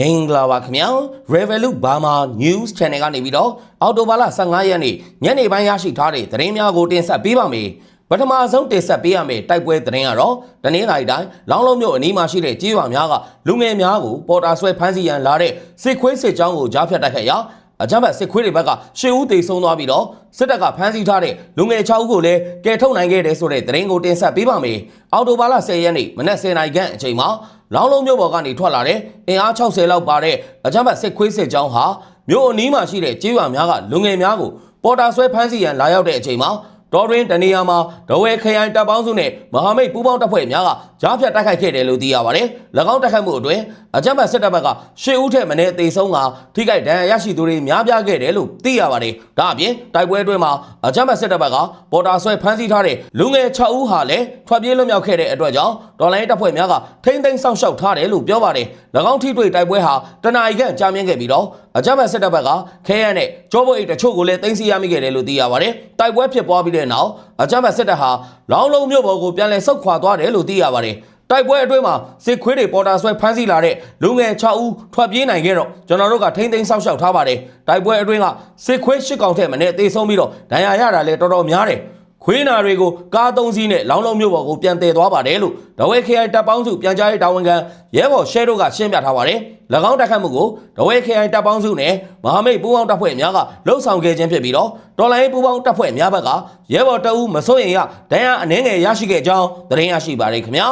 မင်္ဂလာပါခင်ဗျာ Revolut Burma News Channel ကနေပြီးတော့အော်တိုဘာလ15ရက်နေ့ညနေပိုင်းရရှိထားတဲ့သတင်းများကိုတင်ဆက်ပေးပါမယ်ပထမဆုံးတင်ဆက်ပေးရမယ့်တိုက်ပွဲသတင်းကတော့တနင်္လာရီတိုင်းလောင်းလုံးမြို့အနီးမှာရှိတဲ့ကြေးရွာများကလူငယ်များကိုပေါ်တာဆွဲဖမ်းဆီးရန်လာတဲ့စစ်ခွေးစစ်ကြောင်းကိုကြားဖြတ်တိုက်ခိုက်ရာ အကြမ်းဖက်စစ်ခွေးတွေဘက်ကရှေ့ဦးတေဆုံးသွားပြီးတော့စစ်တပ်ကဖမ်းဆီးထားတဲ့လူငယ်6ဦးကိုလည်းကယ်ထုတ်နိုင်ခဲ့တယ်ဆိုတဲ့သတင်းကိုတင်ဆက်ပေးပါမယ်။အော်တိုဘာလ10ရက်နေ့မနက်10:00နာရီခန့်အချိန်မှာလောင်းလုံးမြို့ပေါ်ကနေထွက်လာတဲ့အင်အား60လောက်ပါတဲ့အကြမ်းဖက်စစ်ခွေးစစ်ကြောင်းဟာမြို့အနီးမှာရှိတဲ့ကျေးရွာများကလူငယ်များကိုပေါ်တာဆွဲဖမ်းဆီးရန်လာရောက်တဲ့အချိန်မှာ တော်တွင်တနေရာမှာဒဝဲခရိုင်တပ်ပေါင်းစုနဲ့မဟာမိတ်ပူးပေါင်းတပ်ဖွဲ့များကကြားဖြတ်တိုက်ခိုက်ခဲ့တယ်လို့သိရပါတယ်။၎င်းတိုက်ခိုက်မှုအတွင်းအကြမ်းဖက်စစ်တပ်ဘက်ကရှေ့ဦးထက်မင်းတေဆုံးကထိခိုက်ဒဏ်ရာရရှိသူတွေများပြားခဲ့တယ်လို့သိရပါတယ်။ဒါအပြင်တိုက်ပွဲအတွင်းမှာအကြမ်းဖက်စစ်တပ်ဘက်ကပေါ်တာဆွဲဖမ်းဆီးထားတဲ့လူငယ်6ဦးဟာလည်းထွက်ပြေးလွတ်မြောက်ခဲ့တဲ့အတွက်ကြောင့်ဒေါ်လာရေးတပ်ဖွဲ့များကထိမ့်သိမ်းဆောင်ရှောက်ထားတယ်လို့ပြောပါတယ်။၎င်းထိတွေ့တိုက်ပွဲဟာတနအီခန့်ကြာမြင့်ခဲ့ပြီးတော့အကြမ်းဖက်စစ်တပ်ဘက်ကခဲရနဲ့ကြောပုတ်အိတ်တချို့ကိုလည်းသိမ်းဆည်းရမိခဲ့တယ်လို့သိရပါတယ်။တိုက်ပွဲဖြစ်ပွားပြီးတဲ့နောက်အကြမ်းဖက်စစ်တပ်ဟာလောင်းလုံးမြို့ပေါ်ကိုပြန်လည်ဆုတ်ခွာသွားတယ်လို့သိရပါတယ်။တိုက်ပွဲအတွင်းမှာစစ်ခွေးတွေပေါ်တာဆွဲဖမ်းဆီးလာတဲ့လူငယ်6ဦးထွက်ပြေးနိုင်ခဲ့တော့ကျွန်တော်တို့ကထိမ့်သိမ်းဆောက်ရှောက်ထားပါတယ်။တိုက်ပွဲအတွင်းကစစ်ခွေး၈កောင်ထက်မနဲ့တေဆုံးပြီးတော့ဒဏ်ရာရတာလည်းတော်တော်များတယ်။ ခွေးနာတွေကိုကားသုံးစီးနဲ့လောင်းလုံးမြို့ပေါ်ကိုပြန်တည်သွားပါတယ်လို့ဒဝဲ KI တပ်ပေါင်းစုပြန်ကြားရေးတာဝန်ခံရဲဘော်ရှဲတို့ကရှင်းပြထားပါတယ်။၎င်းတိုက်ခတ်မှုကိုဒဝဲ KI တပ်ပေါင်းစုနဲ့မဟာမိတ်ပူးပေါင်းတပ်ဖွဲ့များကလှုပ်ဆောင်ခဲ့ခြင်းဖြစ်ပြီးတော့တော်လိုင်းပူးပေါင်းတပ်ဖွဲ့များဘက်ကရဲဘော်တအူးမစိုးရင်ရဒဏ်ရာအနှဲငယ်ရရှိခဲ့ကြောင်းသတင်းရရှိပါတယ်ခင်ဗျာ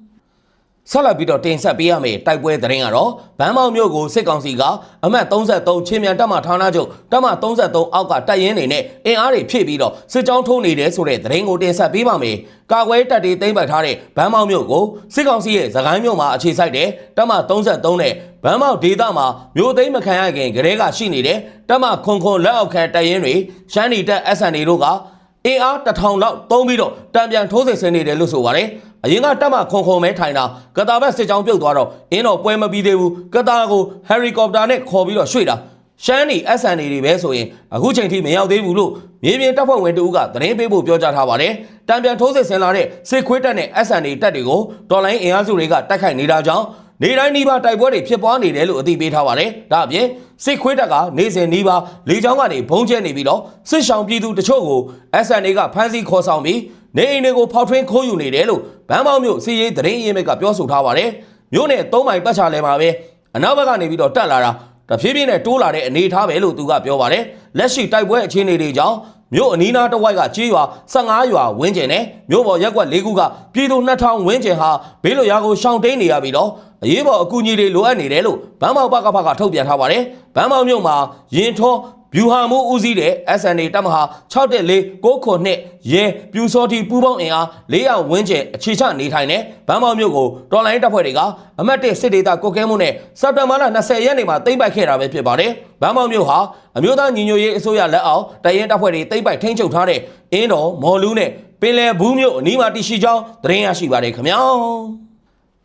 ။ ဆက်လက်ပြီးတော့တင်ဆက်ပေးရမယ့်တိုက်ပွဲသတင်းကတော့ဗန်းမောက်မြို့ကိုစစ်ကောင်စီကအမှတ်33ချင်းမြန်တပ်မဌာနချုပ်တပ်မ33အောက်ကတပ်ရင်းတွေနဲ့အင်အားတွေဖြည့်ပြီးတော့စစ်ကြောင်းထိုးနေတယ်ဆိုတဲ့သတင်းကိုတင်ဆက်ပေးပါမယ်။ကာကွယ်တပ်တွေသိမ်းပိုက်ထားတဲ့ဗန်းမောက်မြို့ကိုစစ်ကောင်စီရဲ့သခိုင်းမြို့မှာအခြေစိုက်တဲ့တပ်မ33နဲ့ဗန်းမောက်ဒေသမှာမြို့သိမ်းမခံရခင်ကတည်းကရှိနေတဲ့တပ်မခွန်ခွန်လက်အောက်ခံတပ်ရင်းတွေရှမ်းနီတပ် SNA တို့ကအင်အားတစ်ထောင်လောက်သုံးပြီးတော့တံပြန်ထိုးစစ်ဆင်နေတယ်လို့ဆိုပါတယ်။ အရင်ကတပ်မခွန်ခွန်မဲထိုင်တာကတာဘက်စစ်ကြောင်းပြုတ်သွားတော့အင်းတော့ပွဲမပြီးသေးဘူးကတာကိုဟယ်ရီကော်ပတာနဲ့ခေါ်ပြီးတော့ရွှေ့တာရှမ်းနီ SNA တွေပဲဆိုရင်အခုချိန်ထိမရောက်သေးဘူးလို့မြေပြင်တပ်ဖွဲ့ဝင်တဦးကသတင်းပေးဖို့ပြောကြားထားပါတယ်။တံပြန်ထိုးစစ်ဆင်လာတဲ့စစ်ခွေးတပ်နဲ့ SNA တပ်တွေကိုတော်လိုင်းအင်အားစုတွေကတိုက်ခိုက်နေတာကြောင့်နေတိုင်းနီးပါးတိုက်ပွဲတွေဖြစ်ပွားနေတယ်လို့အသိပေးထားပါတယ်။ဒါအပြင်စစ်ခွေးတပ်ကနေစဉ်နီးပါးလေကြောင်းကနေဘုံကျဲနေပြီးတော့စစ်ဆောင်ပြည်သူတချို့ကို SNA ကဖမ်းဆီးခေါ်ဆောင်ပြီး နေအိမ်တွေကိုဖောက်ထွင်းခိုးယူနေတယ်လို့ဗန်းမောက်မြို့စီရေးသတင်းရင်းမြစ်ကပြောဆိုထားပါတယ်။မြို့နယ်၃မိုင်ပတ်ချာလဲမှာပဲအနောက်ဘက်ကနေပြီးတော့တက်လာတာတဖြည်းဖြည်းနဲ့တိုးလာတဲ့အနေအထားပဲလို့သူကပြောပါတယ်။လက်ရှိတိုက်ပွဲအခြေအနေတွေကြောင့်မြို့အနီးနားတစ်ဝိုက်ကကြေးရွာ15ရွာဝန်းကျင်နဲ့မြို့ပေါ်ရက်ကွက်၄ခုကပြည်သူ2000ဝန်းကျင်ဟာဘေးလွတ်ရာကိုရှောင်တိန်နေရပြီးတော့အရေးပေါ်အကူအညီတွေလိုအပ်နေတယ်လို့ဗန်းမောက်ဘကဖကထုတ်ပြန်ထားပါတယ်။ဗန်းမောက်မြို့မှာရင်ထော ဗျူဟာမှုဦးစီးတဲ့ SNA တပ်မဟာ614 9ခုနှစ်ရဲပြူစောတီပူးပေါင်းအင်အား400ဝန်းကျင်အခြေချနေထိုင်တဲ့ဗန်းမောက်မြို့ကိုတော်လိုင်းတပ်ဖွဲ့တွေကအမတ်1စစ်ဒေသကုတ်ကဲမှုနဲ့စက်တင်ဘာလ20ရက်နေ့မှာသိမ်းပိုက်ခဲ့တာပဲဖြစ်ပါတယ်။ဗန်းမောက်မြို့ဟာအမျိုးသားညီညွတ်ရေးအစိုးရလက်အောက်တရင်တပ်ဖွဲ့တွေသိမ်းပိုက်ထိန်းချုပ်ထားတဲ့အင်းတော်မော်လူးနဲ့ပင်လယ်ဘူးမြို့အနီးမှာတည်ရှိကြောင်းသတင်းရရှိပါတယ်ခင်ဗျာ။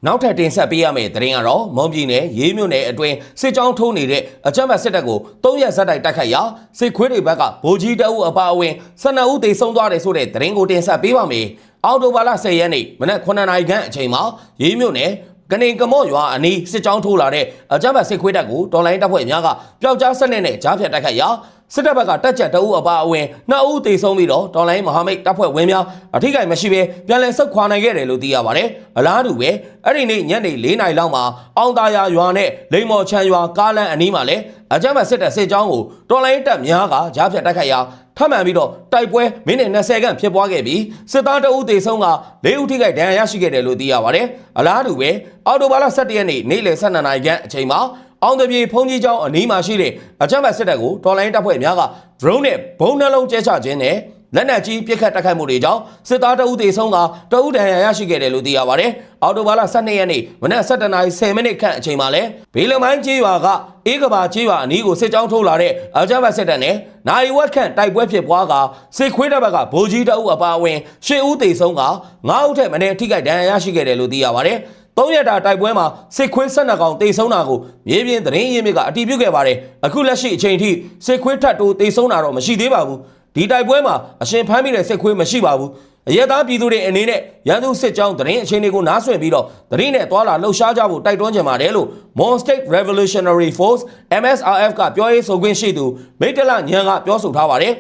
နောက်ထပ်တင်ဆက်ပေးရမယ့်သတင်းကတော့မွန်ပြည်နယ်ရေးမြို့နယ်အတွင်းစစ်ကြောင်းထိုးနေတဲ့အကြမ်းဖက်စစ်တပ်ကို၃ရက်ဇက်တိုက်တိုက်ခိုက်ရာစစ်ခွေးတွေဘက်ကဗိုလ်ကြီးတအုပ်အပါအဝင်12ဦးသေဆုံးသွားတယ်ဆိုတဲ့သတင်းကိုတင်ဆက်ပေးပါမယ်။အောက်တိုဘာလ10ရက်နေ့မနက်9နာရီခန့်အချိန်မှာရေးမြို့နယ်ကနေကမော့ရွာအနီးစစ်ကြောင်းထိုးလာတဲ့အကြမ်းဖက်စစ်ခွေးတပ်ကိုတော်လိုင်းတပ်ဖွဲ့များကပျောက်ကြားစနစ်နဲ့ကြားဖြတ်တိုက်ခိုက်ရာ စစ်တပ်ဘက်ကတက်ချက်တအုပ်အပါအဝင်နှစ်ဦးသေဆုံးပြီးတော့တော်လိုင်းမဟာမိတ်တပ်ဖွဲ့ဝင်များအထိကိမရှိဘဲပြန်လည်ဆုတ်ခွာနိုင်ခဲ့တယ်လို့သိရပါတယ်။အလားတူပဲအဲ့ဒီနေ့ညနေ၄နာရီလောက်မှာအောင်သာယာရွာနဲ့လိမ္မော်ချံရွာကားလမ်းအနီးမှာလည်းအကြမ်းဖက်စစ်တပ်စစ်ကြောင်းကိုတော်လိုင်းတပ်များကကြားဖြတ်တိုက်ခိုက်ရာထပ်မံပြီးတော့တိုက်ပွဲမိနစ်20ခန့်ဖြစ်ပွားခဲ့ပြီးစစ်သားတအုပ်သေဆုံးက၄ဦးထိခိုက်ဒဏ်ရာရရှိခဲ့တယ်လို့သိရပါတယ်။အလားတူပဲအော်တိုဘာလ17ရက်နေ့နေ့လယ်12နာရီခန့်အချိန်မှာ အောင်တပြေဖုန်ကြီးကျောင်းအနီးမှာရှိတဲ့အကြမ်းဖက်စစ်တပ်ကိုတော်လိုင်းတပ်ဖွဲ့များက drone နဲ့ဘုံနှလုံးကျဲချခြင်းနဲ့လက်နက်ကြီးပစ်ခတ်တိုက်ခိုက်မှုတွေကြောင့်စစ်သားတအုပ်သေးဆုံးကတအုပ်ဒဏ်ရာရရှိခဲ့တယ်လို့သိရပါဗျ။အော်တိုဘာလ12ရက်နေ့မနက်7:30မိနစ်ခန့်အချိန်မှာလဲဘေးလမိုင်းကျေးရွာကအေးကဘာကျေးရွာအနီးကိုစစ်ကြောင်းထိုးလာတဲ့အကြမ်းဖက်စစ်တပ်နဲ့နိုင်ဝက်ခန့်တိုက်ပွဲဖြစ်ပွားကစစ်ခွေးတပ်ဘက်ကဗိုလ်ကြီးတအုပ်အပါအဝင်10ဦးသေဆုံးက9ဦးထက်မနည်းထိခိုက်ဒဏ်ရာရရှိခဲ့တယ်လို့သိရပါဗျ။ ၃ရက်တာတိုက်ပွဲမှာစစ်ခွင်း၁၂ကောင်တေဆုံးတာကိုမြေပြင်သတင်းရင်းမြစ်ကအတည်ပြုခဲ့ပါတယ်အခုလက်ရှိအချိန်ထိစစ်ခွင်းထပ်တိုးတေဆုံးတာတော့မရှိသေးပါဘူးဒီတိုက်ပွဲမှာအရှင်ဖမ်းမိတဲ့စစ်ခွေးမရှိပါဘူးအရသာပြည်သူတွေအနေနဲ့ရန်သူစစ်ကြောင်းတရင်အခြေအနေကိုနားဆွင့်ပြီးတော့တရင်နဲ့တွာလာလှုပ်ရှားကြဖို့တိုက်တွန်းကြပါတယ်လို့ Mon State Revolutionary Force MSRF ကပြောရေးဆိုခွင့်ရှိသူမိတ်တလညံကပြောဆိုထားပါတယ်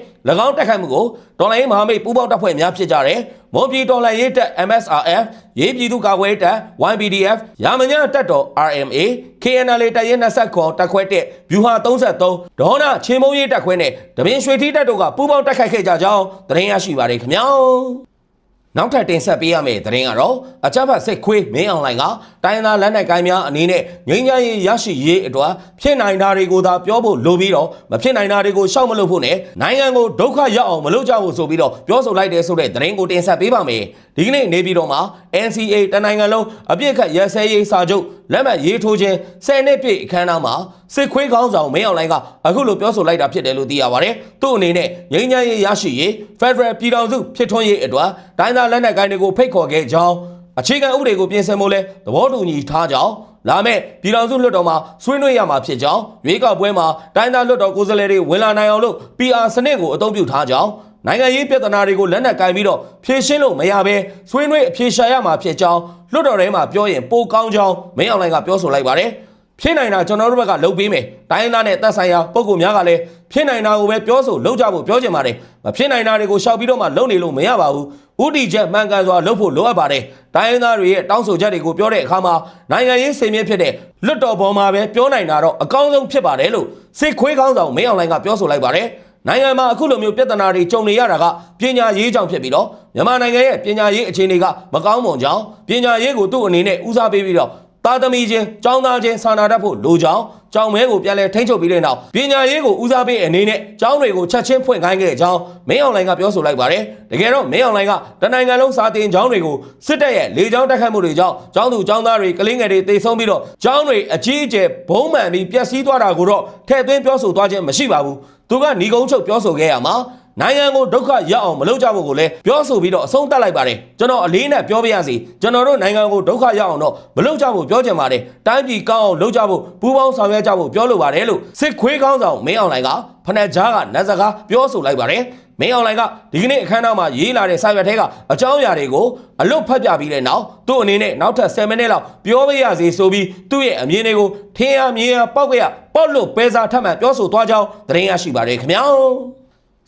င်းတိုက်ခိုက်မှုကိုတော်လိုင်းမဟာမိတ်ပူးပေါင်းတပ်ဖွဲ့များဖြစ်ကြတဲ့မွန်ပြည်တော်လှန်ရေးတပ် MSRF ရေးပြည်သူ့ကာကွယ်ရေးတပ် YPDF ရာမညတပ်တော် RMA KNL တပ်ရင်း29တပ်ခွဲတဲ့ဗျူဟာ33ဒေါနာချင်းမုံရေးတပ်ခွဲနဲ့တပင်ရွှေထီးတပ်တို့ကပူးပေါင်းတိုက်ခိုက်ခဲ့ကြကြောင်းသတင်းရရှိပါတယ်ခင်ဗျာ။ နောက်ထပ်တင်ဆက်ပေးရမယ့်သတင်းကတော့အကြမ်းဖက်စစ်ခွေးမင်းအောင်လှိုင်ကတိုင်းသားလက်နက်ကိုင်များအနေနဲ့ငြိမ်းချမ်းရေးရရှိရေးအတွက်ဖြစ်နိုင်တာတွေကိုသာပြောဖို့လိုပြီးတော့မဖြစ်နိုင်တာတွေကိုရှောက်မလို့ဖို့နဲ့နိုင်ငံကိုဒုက္ခရောက်အောင်မလုပ်ကြဖို့ဆိုပြီးတော့ပြောဆိုလိုက်တဲ့ဆိုတဲ့သတင်းကိုတင်ဆက်ပေးပါမယ်ဒီကနေ့နေပြည်တော်မှာ NCA တနိုင်ငံလုံးအပြစ်ခတ်ရစဲရေးစာချုပ် လက်မှတ်ရေးထိုးခြင်း10နှစ်ပြည့်အခမ်းအနားမှာစစ်ခွေးကောင်းဆောင်မင်းအောင်လှိုင်ကအခုလိုပြောဆိုလိုက်တာဖြစ်တယ်လို့သိရပါတယ်သူ့အနေနဲ့ငြိမ်းချမ်းရေးရရှိရေး Federal ပြည်ထောင်စုဖြစ်ထွန်းရေးအတွက်တိုင်းသားလက်နက်ကိုင်တွေကိုဖိတ်ခေါ်ခဲ့ကြောင်းအခြေခံဥပဒေကိုပြင်ဆင်ဖို့လဲသဘောတူညီထားကြောင်းလာမယ့်ပြည်ထောင်စုလွှတ်တော်မှာဆွေးနွေးရမှာဖြစ်ကြောင်းရွေးကောက်ပွဲမှာတိုင်းသားလွှတ်တော်ကိုယ်စားလှယ်တွေဝင်လာနိုင်အောင်လို့ PR စနစ်ကိုအသုံးပြုထားကြောင်းနိုင်ငံရေးပြဿနာတွေကိုလက်နက်ကင်ပြီးတော့ဖြေရှင်းလို့မရဘဲဆွေးနွေးအဖြေရှာရမှာဖြစ်ကြောင်း လွှတ်တော်ထဲမှာပြောရင်ပိုကောင်းကြောင်းမင်းအောင်လှိုင်ကပြောဆိုလိုက်ပါတယ်ဖြစ်နိုင်တာကျွန်တော်တို့ဘက်ကလုပ်ပေးမယ်တိုင်းရင်းသားနဲ့သက်ဆိုင်ရာပုံကူများကလည်းဖြစ်နိုင်တာကိုပဲပြောဆိုလုပ်ကြဖို့ပြောချင်ပါတယ်မဖြစ်နိုင်တာတွေကိုရှောက်ပြီးတော့မှလုပ်နေလို့မရပါဘူးဥတီချက်မှန်ကန်စွာလုပ်ဖို့လိုအပ်ပါတယ်တိုင်းရင်းသားတွေရဲ့တောင်းဆိုချက်တွေကိုပြောတဲ့အခါမှာနိုင်ငံရေးစင်မြင့်ဖြစ်တဲ့လွတ်တော်ပေါ်မှာပဲပြောနိုင်တာတော့အကောင်းဆုံးဖြစ်ပါတယ်လို့စစ်ခွေးကောင်းဆောင်မင်းအောင်လှိုင်ကပြောဆိုလိုက်ပါတယ် နိုင်ငံမှာအခုလိုမျိုးပြဿနာတွေကြုံနေရတာကပညာရေးကြောင့်ဖြစ်ပြီးတော့မြန်မာနိုင်ငံရဲ့ပညာရေးအခြေအနေကမကောင်းမွန်ကြောင်းပညာရေးကိုသူ့အနေနဲ့ဦးစားပေးပြီးတော့သားသမီးချင်းចောင်းသားချင်းစာနာတတ်ဖို့လိုကြောင်းကျောင်းမဲကိုပြန်လဲထိန်းချုပ်ပြီးတဲ့နောက်ပညာရေးကိုဦးစားပေးအနေနဲ့ကျောင်းတွေကိုချက်ချင်းဖွင့်ခိုင်းခဲ့ကြောင်းမင်းအောင်လှိုင်ကပြောဆိုလိုက်ပါတယ်တကယ်တော့မင်းအောင်လှိုင်ကတနိုင်ငံလုံးစာတင်ကျောင်းတွေကိုစစ်တပ်ရဲ့လေကြောင်းတိုက်ခိုက်မှုတွေကြောင့်ကျောင်းသူကျောင်းသားတွေကလေးငယ်တွေတိတ်ဆုံးပြီးတော့ကျောင်းတွေအကြီးအကျယ်ဘုံမှန်ပြီးပျက်စီးသွားတာကိုတော့ထည့်သွင်းပြောဆိုသွားခြင်းမရှိပါဘူး သူကညီကုန်းချုပ်ပြောဆိုခဲ့ရမှာနိုင်ငံကိုဒုက္ခရောက်အောင်မလုပ်ကြဖို့ကိုလည်းပြောဆိုပြီးတော့အဆုံးသတ်လိုက်ပါတယ်ကျွန်တော်အလေးနဲ့ပြောပြရစီကျွန်တော်တို့နိုင်ငံကိုဒုက္ခရောက်အောင်တော့မလုပ်ကြဖို့ပြောချင်ပါတယ်တိုင်းပြည်ကောင်းအောင်လုပ်ကြဖို့ပူးပေါင်းဆောင်ရွက်ကြဖို့ပြောလိုပါတယ်လို့စစ်ခွေးကောင်းဆောင်မင်းအောင်လှိုင်ကဖနက်ကြားကနတ်စကားပြောဆိုလိုက်ပါတယ် မင်းအောင်လှိုင်ကဒီကနေ့အခမ်းအနားမှာရေးလာတဲ့စာရွက်ထဲကအကြောင်းအရာတွေကိုအလွတ်ဖတ်ပြပြီးတဲ့နောက်သူ့အနေနဲ့နောက်ထပ်10မိနစ်လောက်ပြောပြရစီဆိုပြီးသူ့ရဲ့အမြင်တွေကိုထင်းရမြင်ရပောက်ကြရပောက်လို့ပဲစာထပ်မှန်ပြောဆိုသွားကြောင်းသတင်းရရှိပါတယ်ခင်ဗျာ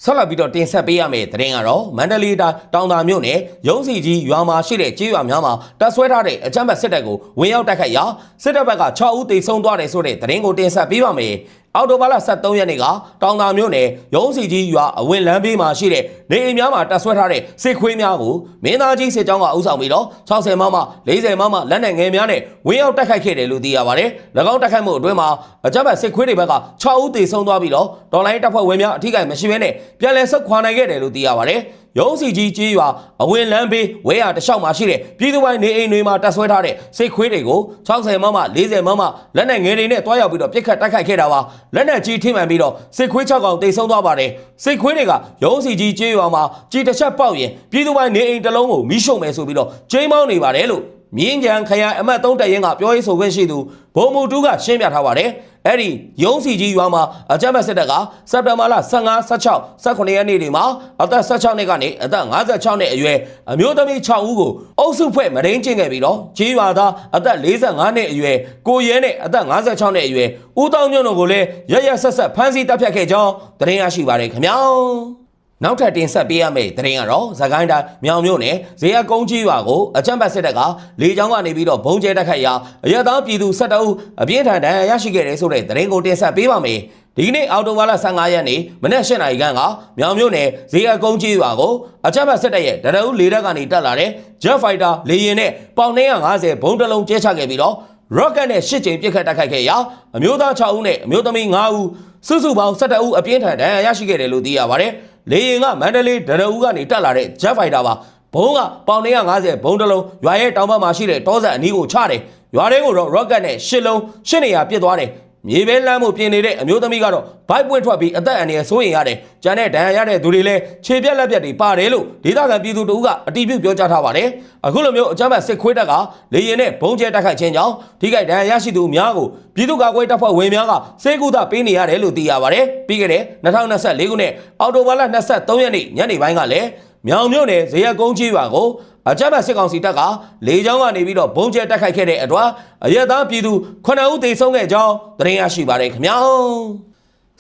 ဆက်လက်ပြီးတော့တင်ဆက်ပေးရမယ့်သတင်းကတော့မန္တလေးတိုင်းတောင်သာမြို့နယ်ရုံးစီကြီးရွာမှာရှိတဲ့ကြေးရွာများမှာတပ်ဆွဲထားတဲ့အကြမ်းဖက်စစ်တပ်ကိုဝင်ရောက်တိုက်ခိုက်ရာစစ်တပ်ဘက်က6ဦးသေဆုံးသွားတယ်ဆိုတဲ့သတင်းကိုတင်ဆက်ပေးပါမယ်။ အော်တိုဘာလ23ရက်နေ့ကတောင်သာမြို့နယ်ရုံးစီကြီးရွာအဝင်လမ်းဘေးမှာရှိတဲ့နေအိမ်များမှာတပ်ဆွဲထားတဲ့စစ်ခွေးများကိုမင်းသားကြီးစစ်ကြောင်းကအုပ်ဆောင်ပြီးတော့60မမ40မမလက်နက်ငယ်များနဲ့ဝင်ရောက်တိုက်ခိုက်ခဲ့တယ်လို့သိရပါတယ်။၎င်းတိုက်ခိုက်မှုအတွင်းမှာအကြမ်းဖက်စစ်ခွေးတွေဘက်က6ဦးသေဆုံးသွားပြီးတော့ဒေါ်လာတပ်ဖွဲ့ဝင်များအထိကိမရှိဘဲနဲ့ပြန်လည်ဆုတ်ခွာနိုင်ခဲ့တယ်လို့သိရပါတယ်။ ရုံးစီကြီးကြီးရွာအဝင်လမ်းဘေးဝဲရတလျှောက်မှာရှိတဲ့ပြည်သူပိုင်းနေအိမ်တွေမှာတပ်ဆွဲထားတဲ့စိတ်ခွေးတွေကို60မမ40မမလက်နက်ငယ်တွေနဲ့တွားရောက်ပြီးတော့ပြစ်ခတ်တိုက်ခိုက်ခဲ့တာပါလက်နက်ကြီးထိမှန်ပြီးတော့စိတ်ခွေး6កောင်တိတ်ဆုံးသွားပါတယ်စိတ်ခွေးတွေကရုံးစီကြီးကြီးရွာမှာကြီးတစ်ချက်ပေါက်ရင်ပြည်သူပိုင်းနေအိမ်တစ်လုံးကိုမိရှုံမယ်ဆိုပြီးတော့ချိန်မောင်းနေပါတယ်လို့ မြင်းကြံခရိုင်အမတ်3တရင်ကပြောရေးဆိုခွင့်ရှိသူဘုံမူတူးကရှင်းပြထားပါတယ်အဲ့ဒီရုံးစီကြီးရွာမှာအကြမ်းဖက်စစ်တပ်ကစက်တင်ဘာလ15 16 18ရက်နေ့တွေမှာအသက်16နှစ်ကနေအသက်56နှစ်အရွယ်အမျိုးသမီး6ဦးကိုအုပ်စုဖွဲ့မရင်းကျင့်ခဲ့ပြီးတော့ကြီးရွာသားအသက်45နှစ်အရွယ်ကိုရဲနဲ့အသက်56နှစ်အရွယ်ဦးတောင်းညွန့်တို့ကိုလည်းရရဆက်ဆက်ဖမ်းဆီးတပ်ဖြတ်ခဲ့ကြောင်းသတင်းရရှိပါတယ်ခင်ဗျာ နောက်ထပ်တင်ဆက်ပေးရမယ့်သတင်းကတော့ဇကိုင်းတိုင်းမြောင်မြို့နယ်ဇေယကုန်းကြီးရွာကိုအကြမ်းဖက်စစ်တပ်ကလေကြောင်းကနေပြီးတော့ဘုံကျဲတက်ခတ်ရာအရသာပြည်သူ17ဦးအပြင်းထန်ဒဏ်ရာရရှိခဲ့တယ်ဆိုတဲ့သတင်းကိုတင်ဆက်ပေးပါမယ်။ဒီကနေ့အော်တိုဘာလ15ရက်နေ့မနက်၈နာရီခန့်ကမြောင်မြို့နယ်ဇေယကုန်းကြီးရွာကိုအကြမ်းဖက်စစ်တပ်ရဲ့ဒရဦးလေတပ်ကနေတက်လာတဲ့ Jet Fighter လေယာဉ်နဲ့ပေါင်250ဘုံတလုံးကျဲချခဲ့ပြီးတော့ rocket နဲ့ရှစ်ကြိမ်ပစ်ခတ်တိုက်ခိုက်ခဲ့ရာအမျိုးသား6ဦးနဲ့အမျိုးသမီး5ဦးစုစုပေါင်း17ဦးအပြင်းထန်ဒဏ်ရာရရှိခဲ့တယ်လို့သိရပါတယ်။ လေယာဉ်ကမန္တလေးဒရဦးကနေတက်လာတဲ့ Jet Fighter ပါဘုံကပေါင်150ဘုံတလုံးရွာရဲ့တောင်ဘက်မှာရှိတဲ့တောဆက်အနီးကိုချတယ်။ရွာတွေကိုတော့ rocket နဲ့ရှစ်လုံးရှစ်နေရာပစ်သွားတယ်။ မြေပဲလမ်းမှုပြင်နေတဲ့အမျိုးသမီးကတော့ဘိုက်ပွင့်ထွက်ပြီးအသက်အန္တရာယ်စိုးရိမ်ရတယ်။ကျန်တဲ့ဒဏ်ရာရတဲ့သူတွေလည်းခြေပြက်လက်ပြက်တွေပါတယ်လို့ဒေသခံပြည်သူတို့ကအတီးပြုတ်ပြောကြားထားပါတယ်။အခုလိုမျိုးအကြမ်းဖက်စစ်ခွေးတပ်ကလေရင်နဲ့ဘုံကျဲတိုက်ခိုက်ခြင်းကြောင့်ထိခိုက်ဒဏ်ရာရရှိသူများကိုပြည်သူ့ကာကွယ်တပ်ဖွဲ့ဝင်များကစေကူတာပေးနေရတယ်လို့သိရပါတယ်။ပြီးခဲ့တဲ့2024ခုနှစ်အောက်တိုဘာလ23ရက်နေ့ညနေပိုင်းကလည်း မြောင်မြို့နယ်ဇရက်ကုန်းကြီးရွာကိုအကြမ်းဖက်စစ်ကောင်စီတပ်ကလေကြောင်းကနေပြီးတော့ဘုံကျဲတိုက်ခိုက်ခဲ့တဲ့အတွက်အရက်သားပြည်သူ9ဦးသေဆုံးခဲ့ကြောင်းသတင်းရရှိပါတယ်ခင်ဗျာ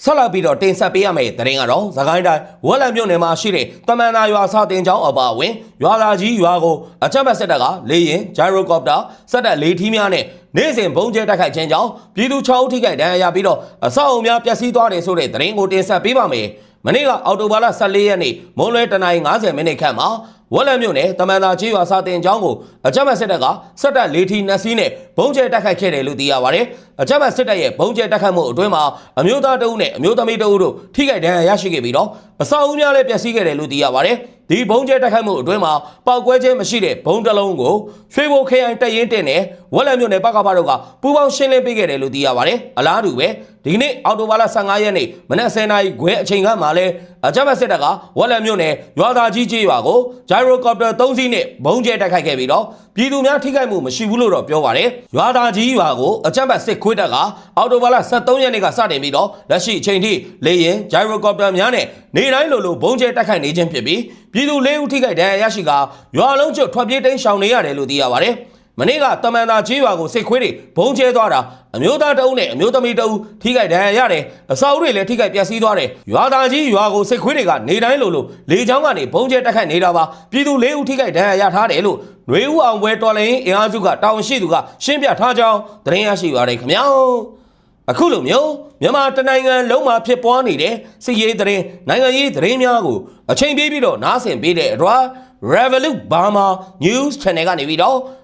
ဆက်လက်ပြီးတော့တင်ဆက်ပေးရမယ့်သတင်းကတော့သခိုင်းတိုင်းဝက်လက်မြို့နယ်မှာရှိတဲ့တမန်နာရွာစာတင်ကျောင်းအပါအဝင်ရွာသားကြီးရွာကိုအကြမ်းဖက်စစ်တပ်ကလေရင်ဂျိုင်ရိုကော်ပတာစက်တပ်လေထီးများနဲ့နေ့စဉ်ဘုံကျဲတိုက်ခိုက်ခြင်းကြောင့်ပြည်သူ6ဦးထိခိုက်ဒဏ်ရာရပြီးတော့အဆောက်အုံများပျက်စီးသွားတယ်ဆိုတဲ့သတင်းကိုတင်ဆက်ပေးပါမယ်။ မနေ့ကအော်တိုဘာလ14ရက်နေ့မွန်းလွဲတနင်္လာ50မိနစ်ခန့်မှာဝက်လက်မြို့နယ်တမန်သာကြီးရွာစာတင်ကျောင်းကိုအကြမ်းဖက်စစ်တပ်ကစက်တပ်လေထီနှစ်စီးနဲ့ဘုံကျဲတိုက်ခိုက်ခဲ့တယ်လို့သိရပါတယ်။အကြမ်းဖက်စစ်တပ်ရဲ့ဘုံကျဲတိုက်ခိုက်မှုအတွင်းမှာအမျိုးသားတအုပ်နဲ့အမျိုးသမီးတအုပ်တို့ထိခိုက်ဒဏ်ရာရရှိခဲ့ပြီးတော့အဆောက်အဦများလည်းပျက်စီးခဲ့တယ်လို့သိရပါတယ်။ဒီဘုံကျဲတိုက်ခိုက်မှုအတွင်းမှာပောက်ကွဲခြင်းမရှိတဲ့ဘုံတစ်လုံးကိုရွှေဘိုခရိုင်တပ်ရင်းတင်နဲ့ဝက်လက်မြို့နယ်ပကဖတို့ကပူးပေါင်းရှင်းလင်းပေးခဲ့တယ်လို့သိရပါတယ်။အလားတူပဲဒီကနေ့အော်တိုဘာလ15ရက်နေ့မနက်10:00နာရီခွဲအချိန်ကမှလည်းအကြမ်းဖက်စစ်တပ်ကဝက်လက်မြို့နယ်ရွာသားကြီးကြီးရွာကိုဂျိုင်ရိုကော်ပတာ3စီးနဲ့ဘုံကျဲတိုက်ခိုက်ခဲ့ပြီးတော့ပြည်သူများထိခိုက်မှုမရှိဘူးလို့တော့ပြောပါတယ်။ရွာသားကြီးရွာကိုအကြမ်းဖက်စစ်ခွေးတပ်ကအော်တိုဘာလ23ရက်နေ့ကစတင်ပြီးတော့လက်ရှိအချိန်ထိလေရင်ဂျိုင်ရိုကော်ပတာများနဲ့နေတိုင်းလိုလိုဘုံကျဲတိုက်ခိုက်နေခြင်းဖြစ်ပြီးပြည်သူ၄ဦးထိခိုက်ဒဏ်ရာရရှိကရွာလုံးကျွတ်ထွက်ပြေးတိမ်းရှောင်နေရတယ်လို့သိရပါတယ်။ မနေ့ကတမန်သာချေးရွာကိုစစ်ခွေးတွေဘုံကျဲသွားတာအမျိုးသားတအုပ်နဲ့အမျိုးသမီးတအုပ်ထိခိုက်ဒဏ်ရာရတယ်အစာအုပ်တွေလည်းထိခိုက်ပျက်စီးသွားတယ်ရွာသားကြီးရွာကိုစစ်ခွေးတွေကနေတိုင်းလိုလိုလေချောင်းကနေဘုံကျဲတက်ခတ်နေတာပါပြည်သူ၄ဦးထိခိုက်ဒဏ်ရာရထားတယ်လို့ຫນွေဦးအောင်ပွဲတော်လိုင်းအင်အားစုကတာဝန်ရှိသူကရှင်းပြထားကြောင်းသတင်းရရှိပါတယ်ခင်ဗျာအခုလိုမျိုးမြန်မာတနိုင်ငံလုံးမှာဖြစ်ပွားနေတဲ့စစ်ရေးသတင်းနိုင်ငံရေးသတင်းများကိုအချိန်ပြေးပြီးတော့နားဆင်ပေးတဲ့အတွက် Revolut Burma News Channel ကနေပြီးတော့